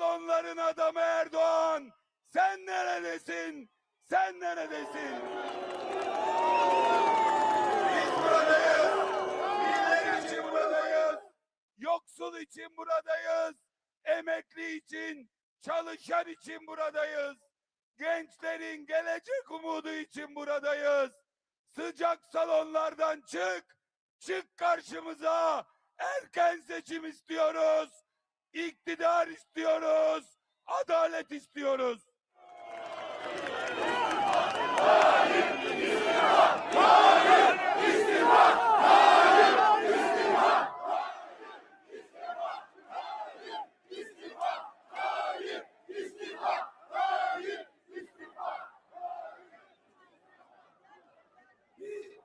salonların adamı Erdoğan. Sen neredesin? Sen neredesin? Biz buradayız. Millet için buradayız. Yoksul için buradayız. Emekli için, çalışan için buradayız. Gençlerin gelecek umudu için buradayız. Sıcak salonlardan çık. Çık karşımıza. Erken seçim istiyoruz. İktidar istiyoruz. Adalet istiyoruz.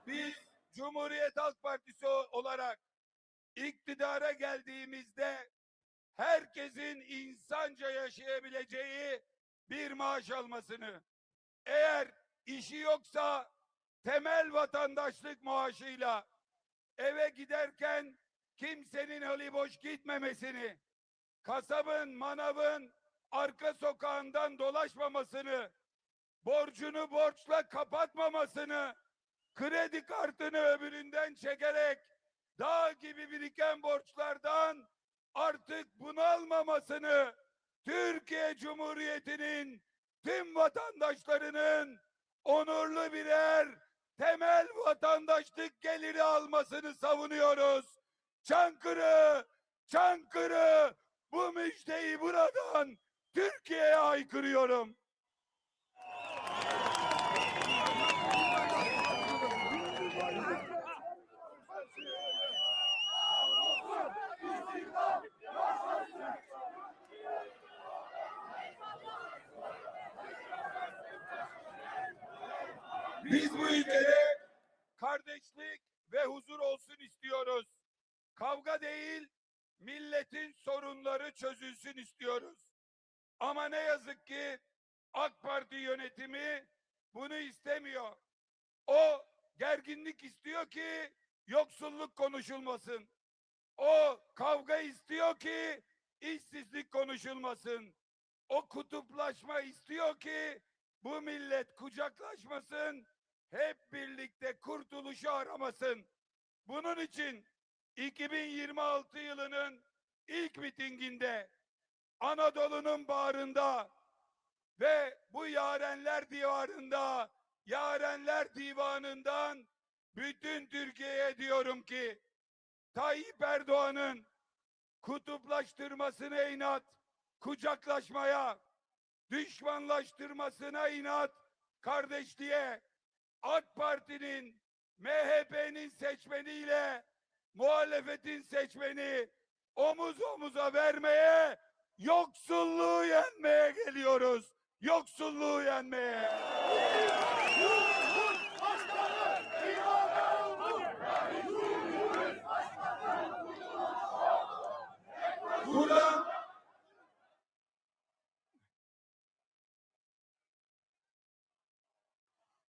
Biz Cumhuriyet Halk Partisi olarak iktidara geldiğimizde herkesin insanca yaşayabileceği bir maaş almasını, eğer işi yoksa temel vatandaşlık maaşıyla eve giderken kimsenin hali boş gitmemesini, kasabın, manavın arka sokağından dolaşmamasını, borcunu borçla kapatmamasını, kredi kartını öbüründen çekerek dağ gibi biriken borçlardan artık bunalmamasını Türkiye Cumhuriyeti'nin tüm vatandaşlarının onurlu birer temel vatandaşlık geliri almasını savunuyoruz. Çankırı, Çankırı bu müjdeyi buradan Türkiye'ye haykırıyorum. Biz bu ülkede kardeşlik ve huzur olsun istiyoruz. Kavga değil, milletin sorunları çözülsün istiyoruz. Ama ne yazık ki AK Parti yönetimi bunu istemiyor. O gerginlik istiyor ki yoksulluk konuşulmasın. O kavga istiyor ki işsizlik konuşulmasın. O kutuplaşma istiyor ki bu millet kucaklaşmasın, hep birlikte kurtuluşu aramasın. Bunun için 2026 yılının ilk mitinginde Anadolu'nun bağrında ve bu yarenler divarında, yarenler divanından bütün Türkiye'ye diyorum ki Tayyip Erdoğan'ın kutuplaştırmasına inat, kucaklaşmaya, düşmanlaştırmasına inat, kardeşliğe, AK Parti'nin, MHP'nin seçmeniyle muhalefetin seçmeni omuz omuza vermeye, yoksulluğu yenmeye geliyoruz. Yoksulluğu yenmeye.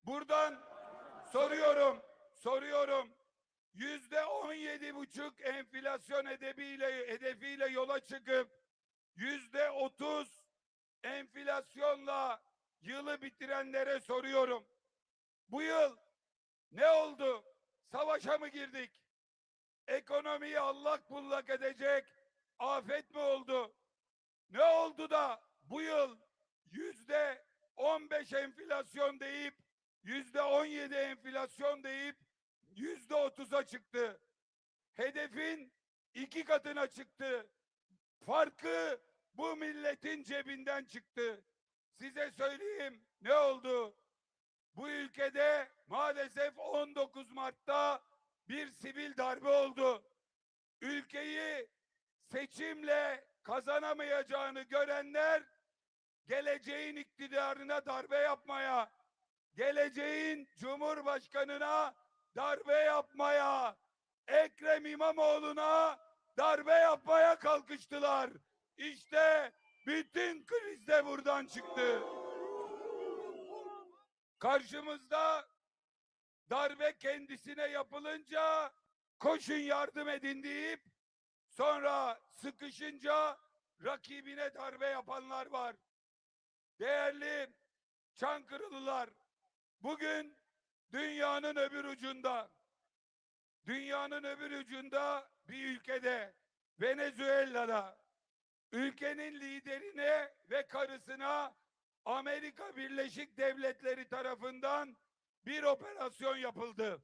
Buradan soruyorum, soruyorum. Yüzde on yedi buçuk enflasyon hedefiyle, hedefiyle yola çıkıp yüzde otuz enflasyonla yılı bitirenlere soruyorum. Bu yıl ne oldu? Savaşa mı girdik? Ekonomiyi allak bullak edecek afet mi oldu? Ne oldu da bu yıl yüzde on beş enflasyon deyip yüzde on yedi enflasyon deyip yüzde otuza çıktı. Hedefin iki katına çıktı. Farkı bu milletin cebinden çıktı. Size söyleyeyim ne oldu? Bu ülkede maalesef 19 Mart'ta bir sivil darbe oldu. Ülkeyi seçimle kazanamayacağını görenler geleceğin iktidarına darbe yapmaya, geleceğin cumhurbaşkanına darbe yapmaya, Ekrem İmamoğlu'na darbe yapmaya kalkıştılar. İşte bütün kriz de buradan çıktı. Karşımızda darbe kendisine yapılınca koşun yardım edin deyip sonra sıkışınca rakibine darbe yapanlar var. Değerli Çankırılılar, bugün dünyanın öbür ucunda, dünyanın öbür ucunda bir ülkede, Venezuela'da, ülkenin liderine ve karısına Amerika Birleşik Devletleri tarafından bir operasyon yapıldı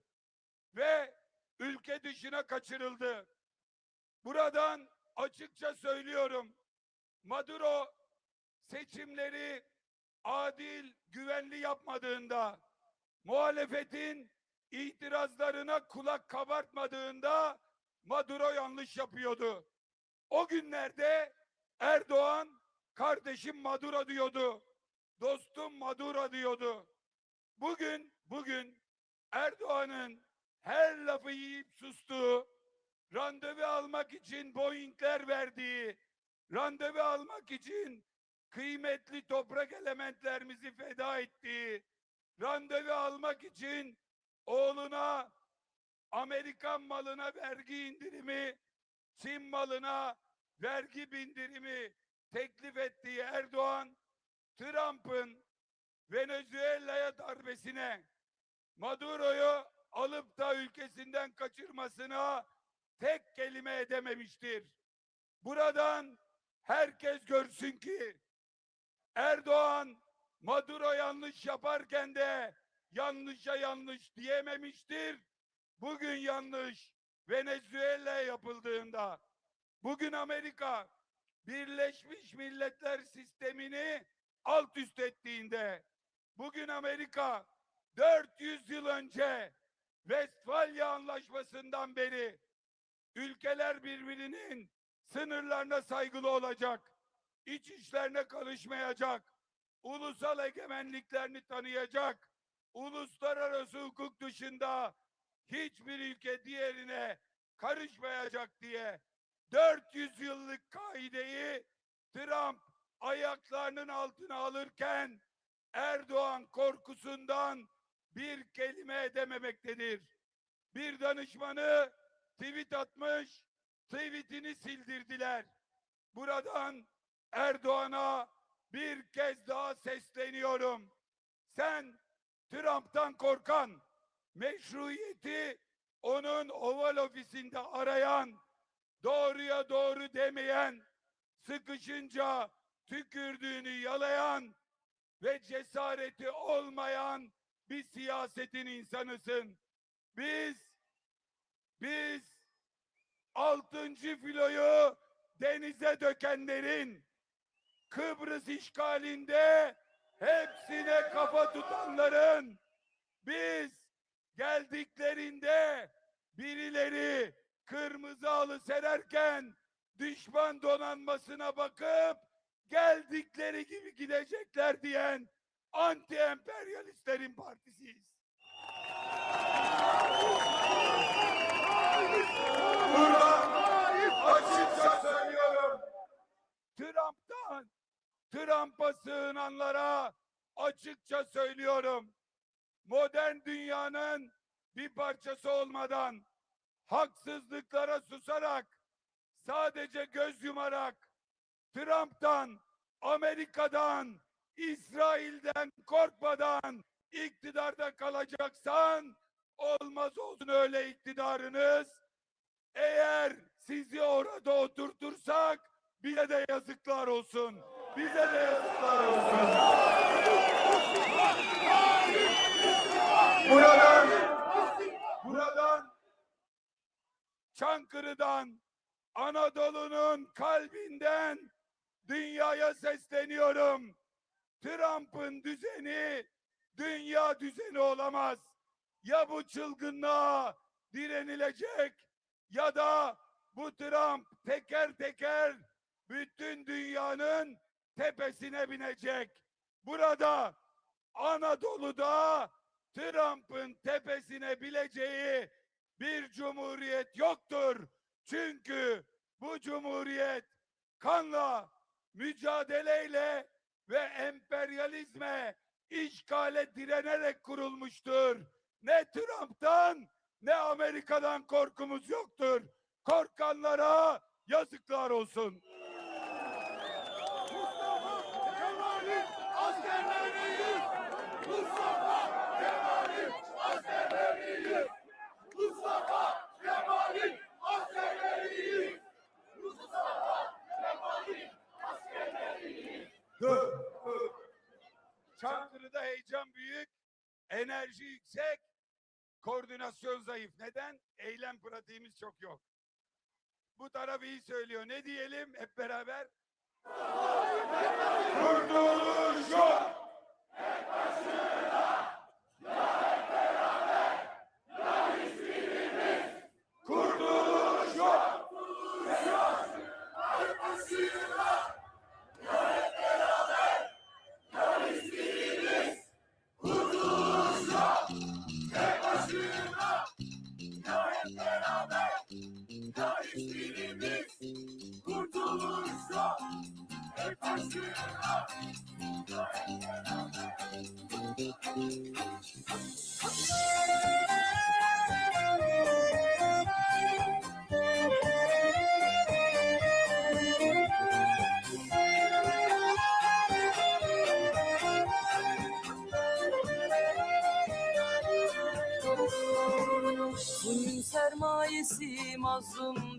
ve ülke dışına kaçırıldı. Buradan açıkça söylüyorum. Maduro seçimleri adil, güvenli yapmadığında, muhalefetin itirazlarına kulak kabartmadığında Maduro yanlış yapıyordu. O günlerde Erdoğan kardeşim Maduro diyordu. Dostum Maduro diyordu. Bugün bugün Erdoğan'ın her lafı yiyip sustuğu, randevu almak için Boeing'ler verdiği, randevu almak için kıymetli toprak elementlerimizi feda ettiği, randevu almak için oğluna Amerikan malına vergi indirimi, Çin malına vergi bindirimi teklif ettiği Erdoğan, Trump'ın Venezuela'ya darbesine, Maduro'yu alıp da ülkesinden kaçırmasına tek kelime edememiştir. Buradan herkes görsün ki Erdoğan Maduro yanlış yaparken de yanlışa yanlış diyememiştir. Bugün yanlış Venezuela yapıldığında. Bugün Amerika Birleşmiş Milletler sistemini alt üst ettiğinde. Bugün Amerika 400 yıl önce Westfalya Anlaşması'ndan beri ülkeler birbirinin sınırlarına saygılı olacak, iç işlerine karışmayacak, ulusal egemenliklerini tanıyacak, uluslararası hukuk dışında hiçbir ülke diğerine karışmayacak diye 400 yıllık kaideyi Trump ayaklarının altına alırken Erdoğan korkusundan bir kelime edememektedir. Bir danışmanı tweet atmış, tweetini sildirdiler. Buradan Erdoğan'a bir kez daha sesleniyorum. Sen Trump'tan korkan, meşruiyeti onun oval ofisinde arayan, doğruya doğru demeyen, sıkışınca tükürdüğünü yalayan ve cesareti olmayan bir siyasetin insanısın. Biz, biz altıncı filoyu denize dökenlerin, Kıbrıs işgalinde hepsine kafa tutanların, biz geldiklerinde birileri kırmızı halı sererken düşman donanmasına bakıp geldikleri gibi gidecekler diyen anti emperyalistlerin partisiyiz. Burada açıkça söylüyorum. Trump'tan, Trump'a sığınanlara açıkça söylüyorum. Modern dünyanın bir parçası olmadan, haksızlıklara susarak, sadece göz yumarak, Trump'tan, Amerika'dan, İsrail'den korkmadan iktidarda kalacaksan olmaz olsun öyle iktidarınız. Eğer sizi orada oturtursak bize de yazıklar olsun. Bize de yazıklar olsun. Buradan, buradan Çankırı'dan, Anadolu'nun kalbinden dünyaya sesleniyorum. Trump'ın düzeni dünya düzeni olamaz. Ya bu çılgınlığa direnilecek ya da bu Trump teker teker bütün dünyanın tepesine binecek. Burada Anadolu'da Trump'ın tepesine bileceği bir cumhuriyet yoktur. Çünkü bu cumhuriyet kanla, mücadeleyle ve emperyalizme, işgale direnerek kurulmuştur. Ne Trump'tan ne Amerika'dan korkumuz yoktur. Korkanlara yazıklar olsun. Enerji yüksek, koordinasyon zayıf. Neden? Eylem pratiğimiz çok yok. Bu taraf iyi söylüyor. Ne diyelim hep beraber? Kurtuluş yok! Kurtuluş yok! Bunun sermayesi mazlum